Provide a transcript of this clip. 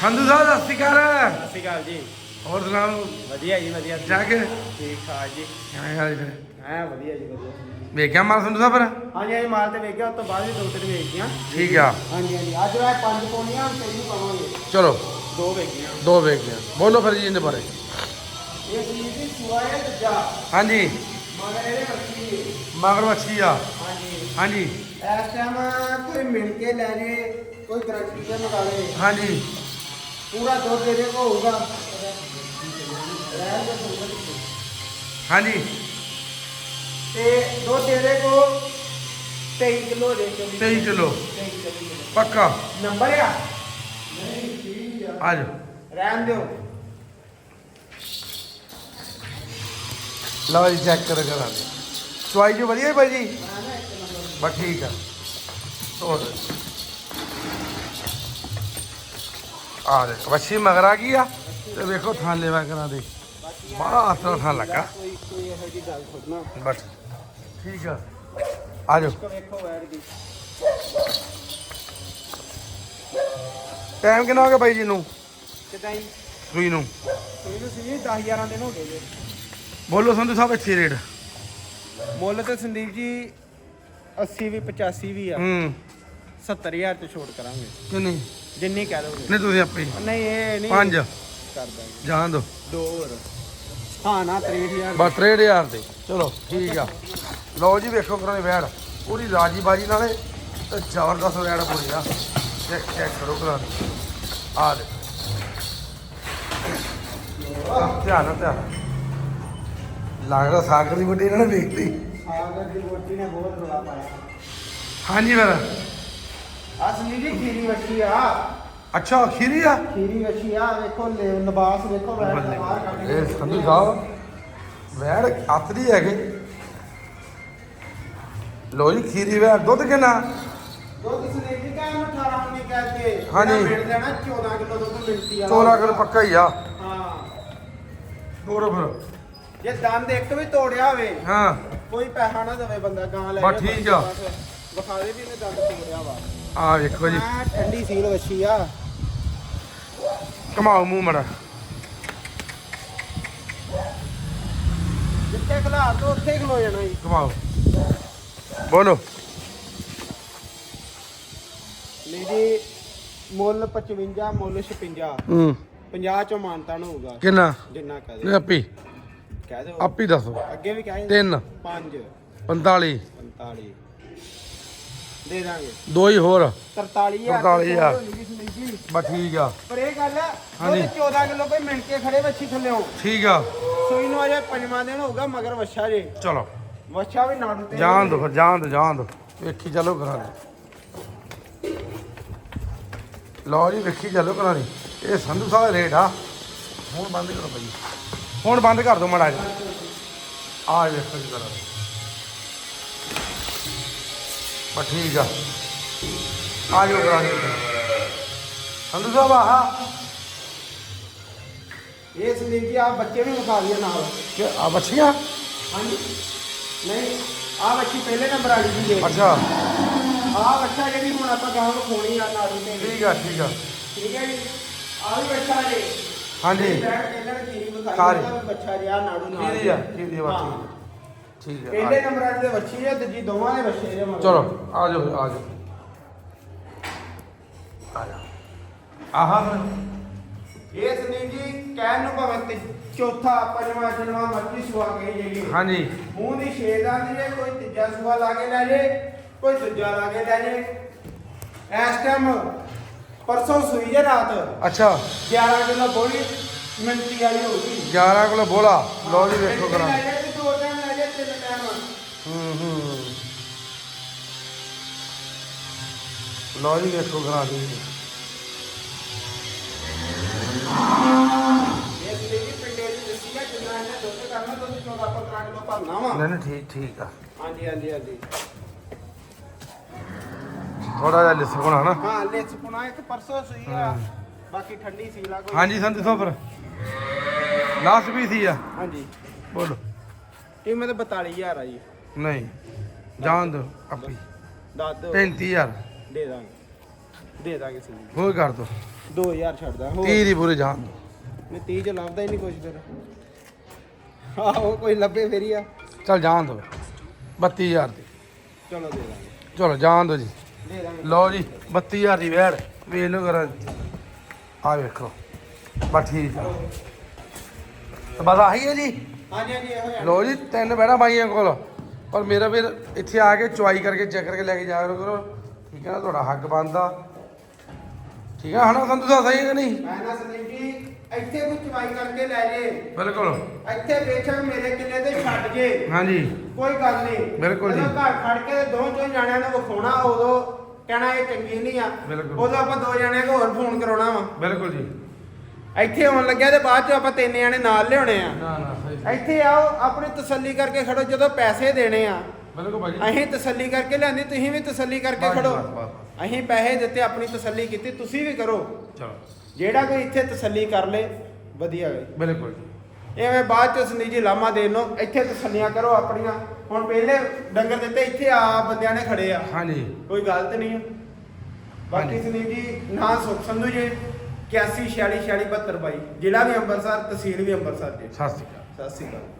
ਸੰਧੂ ਸਾਹਿਬ ਸਤਿ ਸ਼੍ਰੀ ਅਕਾਲ। ਸਤਿ ਸ਼੍ਰੀ ਅਕਾਲ ਜੀ। ਹੋਰ ਸੁਣਾਓ? ਵਧੀਆ ਜੀ ਵਧੀਆ। ਠੀਕ ਠਾਕ ਜੀ। ਕਿਵੇਂ ਹਾਲ ਫਿਰ? ਹਾਂ ਵਧੀਆ ਜੀ ਵਧੀਆ। ਵੇਖਿਆ ਮਾਰ ਸੰਧੂ ਸਾਹਿਬ ਫਿਰ? ਹਾਂਜੀ ਹਾਂਜੀ ਮਾਲ ਤੇ ਵੇਖਿਆ ਉਸ ਤੋਂ ਬਾਅਦ ਵੀ ਦੋ ਤਿੰਨ ਵੇਚੀਆਂ ਠੀਕ ਆ। ਹਾਂਜੀ ਹਾਂਜੀ। ਅੱਜ ਮੈਂ ਪੰਜ ਪਾਉਣੀਆਂ ਹੁਣ ਤੈਨੂੰ ਪਾਵਾਂਗੇ। ਚਲੋ। ਦੋ ਵੇਚੀਆਂ ਦੋ ਵੇਖ ਗਿਆ ਬੋਲੋ ਫਿਰ ਜੀ ਇਹਦੇ ਬਾਰੇ। ਇਹ ਸਰੀਰ ਦੀ ਸੁਆ ਹੈ ਦੂਜਾ? ਹਾਂਜੀ। ਮਗਰ ਇਹਦੇ ਬੱਚੀ ਮਗਰ ਮੱਛੀ ਆ। ਹਾਂਜੀ। ਹਾਂਜੀ। ਇਸ ਟਾਈਮ ਕੋਈ ਮਿਲ ਕੇ ਲੈ ਜੇ ਕੋਈ ਗਰੰਟੀ ਤੇ ਮੰਗਾ ਲੇ। ਹਾਂਜੀ। ਪੂਰਾ ਦੁੱਧ ਇਹਦੇ ਕੋ ਹੋਊਗਾ ਰਹਿਣ ਦੇ ਸੰਗਤ ਚ। ਹਾਂਜੀ ਤੇ ਦੁੱਧ ਇਹਦੇ ਕੋ 23 ਕਿਲੋ ਦੇ 23 ਕਿਲੋ 23 ਕਿਲੋ ਪੱਕਾ ਨੰਬਰ ਆ ਨਹੀਂ ਠੀਕ ਆ ਆ ਜਾਓ ਰਹਿਣ ਦਿਓ ਲਓ ਜੀ ਚੈੱਕ ਕਰੋ ਕਰਾਂਗੇ ਚੁਆਈ ਜੀ ਵਧੀਆ ਹੈ ਭਾਈ ਜੀ ਮੈਂ ਨਾ ਇੱਕ ਨੰਬਰ ਬਸ ਠੀਕ ਆ ਹੋਰ ਆ ਦੇ ਵੱਛੀ ਮਗਰ ਆ ਗਈ ਆ ਤੇ ਵੇਖੋ ਥਾਂ ਲੈਵਾ ਕਰਾਂ ਦੇ ਬੜਾ ਆਸਰਾ ਥਾਂ ਲੱਗਾ। ਕੋਈ ਕੋਈ ਇਹੋ ਜੀ ਗੱਲ ਥੋੜਨਾ ਬਸ ਠੀਕ ਆ। ਆ ਜਾਓ। ਕੋ ਵੇਖੋ ਵੈਰ ਦੀ ਟਾਈਮ ਕਿੰਨਾ ਹੋ ਗਿਆ ਬਾਈ ਜੀ ਨੂੰ? ਕਿਦਾਂ ਜੀ? ਸੂਈ ਨੂੰ? ਇਹਨੂੰ ਸੀ 10 11 ਦਿਨ ਹੋ ਗਏ ਜੀ। ਬੋਲੋ ਸੰਧੂ ਸਾਹਿਬ ਅੱਛੀ ਰੇਟ। ਮੁੱਲ ਤੇ ਸੰਦੀਪ ਜੀ 80 ਵੀ 85 ਵੀ ਆ। ਹੂੰ। 70000 ਤੇ ਛੋਟ ਕਰਾਂਗੇ। ਕਿੰਨੀ? ਜਿੰਨੀ ਕਹਿ ਦੋਗੇ। ਨਹੀਂ ਤੁਸੀਂ ਆਪੇ। ਹੀ। ਨਹੀਂ ਇਹ ਨਹੀਂ। ਪੰਜ। ਕਰ ਦਾਂਗੇ ਜਾਣ ਦੋ। ਦੋ ਹੋਰ। ਹਾਂ ਨਾ 63000 ਬਸ 63000 ਦੇ। ਚਲੋ ਠੀਕ ਆ। ਲਓ ਜੀ ਵੇਖੋ ਕਰਾਂ ਵੈੜ। ਪੂਰੀ ਰਾਜੀ ਬਾਜੀ ਨਾਲੇ ਤੇ ਜ਼ਬਰਦਸਤ ਵੈੜ ਪੂਰੀ ਆ। ਚੈੱਕ ਚੈੱਕ ਕਰੋ ਕਰਾਂ ਆ ਦੇ। ਧਿਆਨ ਨਾਲ ਧਿਆਨ ਨਾਲ। ਲੱਗਦਾ ਸਾਗਰ ਦੀ ਵੱਡੀ ਇਹਨਾਂ ਨੇ ਵੇਖਤੀ ਸਾਗਰ ਦੀ ਵੋਟੀ ਨੇ ਬਹੁਤ ਰੋਲਾ ਪਾਇਆ। ਹਾਂਜੀ ਫਿਰ। ਆ ਸੰਦੀਪ ਜੀ ਖੀਰੀ ਵੱਛੀ ਆ। ਅੱਛਾ ਖੀਰੀ ਆ? ਖੀਰੀ ਵੱਛੀ ਆ ਵੇਖੋ ਲੈ- ਲਿਬਾਸ ਵੇਖੋ ਦਾ ਬਾਹਰ ਕੱਢ ਕੇ ਇਹ ਸੰਧੂ ਸਾਹਿਬ ਵੈੜ ਆਤਰੀ ਹੈਗੇ। ਲੋ ਜੀ ਖੀਰੀ ਵੈੜ ਦੁੱਧ ਕਿੰਨਾ? ਦੁੱਧ ਸੰਦੀਪ ਜੀ ਕਹਿੰਦੇ 18 19 ਕਹਿ ਕੇ। ਹਾਂਜੀ। ਇਹਦਾ ਮਿਲ ਜਾਣਾ 14 ਕਿਲੋ ਦੁੱਧ ਮਿਲਦੀ ਆ। 14 ਕਿਲੋ ਪੱਕਾ ਹੀ ਆ। ਹਾਂ। ਹੋਰ ਫਿਰ ਜੇ ਦੰਦ ਇੱਕ ਵੀ ਤੋੜਿਆ ਹੋਵੇ ਹਾਂ। ਕੋਈ ਪੈਸਾ ਨਾ ਦੇਵੇ ਬੰਦਾ ਗਾਂ ਲੈ ਬਸ ਠੀਕ ਆ। ਬਸ ਵਿਖਾ ਦੇ ਵੀ ਇਹਨੇ ਦੰਦ ਤੋੜਿਆ ਵਾ। ਆ ਵੇਖੋ ਜੀ। ਆ ਠੰਡੀ ਸੀਲ ਵੱਛੀ ਆ। ਘਮਾਓ ਮੂੰਹ ਮੜਾ। ਜਿੱਥੇ ਖਲਾ ਤੋਂ ਉੱਥੇ ਖਲੋ ਜਾਣਾ ਜੀ। ਘਮਾਓ। ਬੋਲੋ। ਨਹੀਂ ਜੀ ਮੁੱਲ 55 ਮੁੱਲ 56 ਹੂੰ। 50 ਚੋਂ ਮਾਨਤਾਨ ਹੋਊਗਾ। ਕਿੰਨਾ? ਜਿੰਨਾ ਕਹ ਨਹੀਂ ਦੇ ਆਪੀ। ਕਹਿ ਦਿਓ। ਆਪੀ ਦੱਸੋ। ਅੱਗੇ ਵੀ ਕਹੇ 3 5 45 45 ਦੇ ਦਾਂਗੇ। ਦੋ ਹੀ ਹੋਰ। 43000 43,000 ਜੀ। ਬਸ ਠੀਕ ਆ। ਪਰ ਇਹ ਗੱਲ ਹਾਂਜੀ। ਉਹ 14 ਕਿਲੋ ਕੋਈ ਮਿਣ ਕੇ ਖੜੇ ਵੱਛੀ ਥੱਲਿਓ ਠੀਕ ਆ। ਸੂਈ ਨੂੰ ਅਜੇ ਪੰਜਵਾਂ ਦਿਨ ਹੋਊਗਾ ਮਗਰ ਵੱਛਾ ਜੇ। ਚਲੋ। ਵੱਛਾ ਵੀ ਨਾੜੂ ਤੇ ਜਾਣ ਦੋ ਫਿਰ ਜਾਣ ਦੋ ਜਾਣ ਦੋ। ਵੇਖੀ ਚਲੋ ਕਰਾਂ ਦੀ ਲਓ ਜੀ ਵੇਖੀ ਚਲੋ ਕਰਾਂ ਦੀ ਇਹ ਸੰਧੂ ਸਾਹਿਬ ਦਾ ਰੇਟ ਆ। ਹੁਣ ਬੰਦ ਕਰੋ ਭਾਈ ਹੁਣ ਬੰਦ ਕਰ ਦੋ ਮੜਾ ਜੀ ਆ ਵੇਖੋ ਜੀ ਕਰਾਂ ਬਸ ਠੀਕ ਆ। ਆ ਜਾਓ ਕਰਾਂ ਦੀ ਸੰਧੂ ਸਾਹਿਬ ਆਹ। ਇਹ ਸੰਦੀਪ ਜੀ ਆ ਬੱਚੇ ਵੀ ਵਿਖਾ ਦਿਓ ਨਾਲ। ਕਿ ਆ ਬੱਚੀਆਂ? ਹਾਂਜੀ। ਨਹੀਂ ਆ ਬੱਚੀ ਪਹਿਲੇ ਨੰਬਰ ਵਾਲੀ ਜੀ ਦੇ ਅੱਛਾ। ਆ ਬੱਚਾ ਜਿਹੜੀ ਹੁਣ ਆਪਾਂ ਗਾਂ ਨੂੰ ਖੋਣੀ ਆ ਨਾੜੂ ਤੇ। ਠੀਕ ਆ ਠੀਕ ਆ। ਠੀਕ ਹੈ ਜੀ। ਆ ਵੀ ਬੱਚਾ ਜੇ। ਹਾਂਜੀ। ਸਾਰੀ। ਬੱਚਾ ਜਿਆ ਨਾੜੂ ਨਾਲ। ਕੀਦੀ ਆ ਕੀਦੀ ਆ। ਬੱਚੀ। ਠੀਕ ਆ ਪਹਿਲੇ ਨੰਬਰ ਦੇ ਬੱਚੀ ਹੈ ਦੂਜੀ ਦੋਵਾਂ ਦੇ ਬੱਚੇ ਜੇ ਮਗਰ। ਚਲੋ ਆ ਜਾਓ ਆ ਜਾਓ। ਆ ਜਾ। ਆਹਾ ਫਿਰ। ਇਹ ਸੰਦੀਪ ਜੀ ਕਹਿਣ ਨੂੰ ਭਾਵੇਂ ਤੇ ਚੌਥਾ ਪੰਜਵਾਂ ਜਨਵਾ ਮੱਛੀ ਸੁਆ ਕੇ ਜਾਈਏ। ਹਾਂਜੀ। ਮੂੰਹ ਦੀ ਛੇਦ ਆਂਦੀ ਜੇ ਕੋਈ ਤੀਜਾ ਸੁਆ ਲਾ ਕੇ ਲੈ ਜੇ ਕੋਈ ਦੂਜਾ ਲਾ ਕੇ ਲੈ ਜੇ। ਇਸ ਟਾਈਮ ਪਰਸੋਂ ਸੂਈ ਜੇ ਰਾਤ। ਅੱਛਾ। 11 ਕਿਲੋ ਬੋਲੀ ਮਿੰਟੀ ਵਾਲੀ ਹੋ ਗਈ। 11 ਕਿਲੋ ਬੋਲਾ ਲਓ ਜੀ ਵੇਖੋ ਕਰਾਂ ਲੈ ਜੇ ਤੇ ਦੋ ਟਾਈਮ ਲੈ ਜੇ ਤਿੰਨ ਟਾਈਮ ਹੂੰ ਹੂੰ ਲਓ ਜੀ ਵੇਖੋ ਕਰਾਂ ਦੀ ਇਹ ਸੰਦੀਪ ਜੀ। ਪਿੰਡੇ ਦੀ ਦੱਸੀ ਆ ਜਿੰਨਾ ਇਹਨੇ ਦੁੱਧ ਕਰਨਾ ਦੁੱਧ 14 15 ਕਿਲੋ ਭਰਨਾ ਵਾ ਨਹੀਂ ਨਹੀਂ ਠੀਕ ਠੀਕ ਆ। ਹਾਂਜੀ ਹਾਂਜੀ ਹਾਂਜੀ ਥੋੜਾ ਜਿਹਾ ਲਿਸ ਹੋਣਾ ਹਾਂ ਲਿਖ ਪੁਣਾ ਇੱਕ ਪਰਸੋਂ ਸੂਈ ਆ। ਬਾਕੀ ਠੰਡੀ ਸੀ ਲਾ ਕੋਈ। ਹਾਂਜੀ ਸੰਤ ਸਾਹਿਬ ਫਿਰ ਲਾਸਟ ਵੀ ਸੀ ਆ। ਹਾਂਜੀ। ਬੋਲੋ। ਕੀਮਤ 42000 ਆ ਜੀ। ਨਹੀਂ ਜਾਣ ਦੋ ਆਪੀ। ਦੱਸ ਦਿਓ। 35000 ਦੇ ਦਾਂਗੇ। ਦੇ ਦਾਂਗੇ ਸੰਦੀਪ ਹੋਰ ਕਰ ਦੋ। 2000 ਛੱਡਦਾ ਹੋ 30 ਦੀ ਪੂਰੇ ਜਾਣ ਦੋ ਨਹੀਂ 30 ਚ ਲੱਭਦਾ ਹੀ ਨਹੀਂ ਕੁਝ ਫਿਰ। ਆਹੋ ਕੋਈ ਲੱਭੇ ਫੇਰੀ ਆ। ਚੱਲ ਜਾਣ ਦੋ 32000 ਦੀ। ਚਲੋ ਦੇ ਦਾਂਗੇ। ਚਲੋ ਜਾਣ ਦੋ ਜੀ। ਦੇ ਦਾਂਗੇ। ਲਓ ਜੀ 32000 ਦੀ ਵੈੜ। ਵੇਖ ਲਓ ਕਰਾਂ ਆ ਵੇਖੋ। ਬਸ ਠੀਕ ਆ। ਤੇ ਬਸ ਆਹੀ ਹੈ ਜੀ? ਹਾਂਜੀ ਹਾਂਜੀ ਇਹੋ। ਲਓ ਜੀ ਤਿੰਨ ਬਹਿਣਾ ਬਾਈਆਂ ਕੋਲ। ਪਰ ਮੇਰਾ ਫਿਰ ਇੱਥੇ ਆ ਕੇ ਚੁਆਈ ਕਰਕੇ ਚੈੱਕ ਕਰਕੇ ਲੈ ਕੇ ਜਾਇਆ ਕਰੋ ਠੀਕ ਹੈ ਨਾ ਤੁਹਾਡਾ ਹੱਕ ਬਣਦਾ। ਠੀਕ ਹੈ ਹਣਾ ਸੰਧੂ ਸਾਹਿਬ ਸਹੀ ਹੈ ਕਿ ਨਹੀਂ? ਮੈਂ ਨਾ ਸੰਦੀਪ ਜੀ ਇੱਥੇ ਕੋਈ ਚਵਾਈ ਕਰਕੇ ਲੈ ਜੇ। ਬਿਲਕੁਲ। ਇੱਥੇ ਬੇਸ਼ੱਕ ਮੇਰੇ ਕਿੱਲੇ ਤੇ ਛੱਡ ਜੇ। ਹਾਂਜੀ। ਕੋਈ ਗੱਲ ਨਹੀਂ। ਬਿਲਕੁਲ ਜੀ। ਜਦੋਂ ਘਰ ਖੜ ਕੇ ਦੋ ਚੋ ਜਾਣਿਆਂ ਨੂੰ ਵਿਖਾਉਣਾ ਉਦੋਂ ਕਹਿਣਾ ਇਹ ਚੰਗੀ ਨਹੀਂ ਆ। ਬਿਲਕੁਲ। ਉਦੋਂ ਆਪਾਂ ਦੋ ਜਣਿਆਂ ਕੋ ਹੋਰ ਫੋਨ ਕਰਾਉਣਾ ਵਾ। ਬਿਲਕੁਲ ਜੀ। ਇੱਥੇ ਆਉਣ ਲੱਗਿਆ ਤੇ ਬਾਅਦ ਚ ਆਪਾਂ ਤਿੰਨ ਜਣੇ ਨਾਲ ਲਿਆਉਣੇ ਆ। ਨਾ ਨਾ ਸਹੀ ਇੱਥੇ ਆਓ ਆਪਣੀ ਤਸੱਲੀ ਕਰਕੇ ਖੜੋ ਜਦੋਂ ਪੈਸੇ ਦੇਣੇ ਆ। ਬਿਲਕੁਲ ਅਸੀਂ ਤਸੱਲੀ ਕਰਕੇ ਲਿਆਂਦੀ ਤੁਸੀਂ ਵੀ ਤਸੱਲੀ ਕਰਕੇ ਬਸ, ਖੜੋ। ਬਸ, ਬਸ, ਅਸੀਂ ਪੈਸੇ ਦਿੱਤੇ ਆਪਣੀ ਤਸੱਲੀ ਕੀਤੀ ਤੁਸੀਂ ਵੀ ਕਰੋ। ਚਲੋ। ਜਿਹੜਾ ਕੋਈ ਇੱਥੇ ਤਸੱਲੀ ਕਰ ਲੇ ਵਧੀਆ ਵੇ। ਬਿਲਕੁਲ ਜੀ। ਐਵੇਂ ਬਾਅਦ ਚ ਸੰਦੀਪ ਜੀ ਲਾਮਾ ਦੇਣ ਨੂੰ ਇੱਥੇ ਤਸੱਲੀਆਂ ਕਰੋ ਆਪਣੀਆਂ। ਹੁਣ ਪਹਿਲੇ ਡੰਗਰ ਦਿੱਤੇ ਇੱਥੇ ਆ ਬੰਦਿਆਂ ਨੇ ਖੜੇ ਆ। ਹਾਂਜੀ। ਕੋਈ ਗਲਤ ਨਹੀਂ ਹੈ ਬਾਕੀ ਹਾਂਜੀ। ਸੰਦੀਪ ਜੀ ਨਾਂ ਸੁਖ ਸੰਧੂ ਜੀ। 81 46 46 72 22 ਜ਼ਿਲ੍ਹਾ ਵੀ ਅੰਮ੍ਰਿਤਸਰ ਤਹਿਸੀਲ ਵੀ ਅੰਮ੍ਰਿਤਸਰ ਜੀ। ਸਤਿ ਸ਼੍ਰੀ ਅਕਾਲ। ਸਤਿ ਸ਼੍ਰੀ ਅਕਾਲ।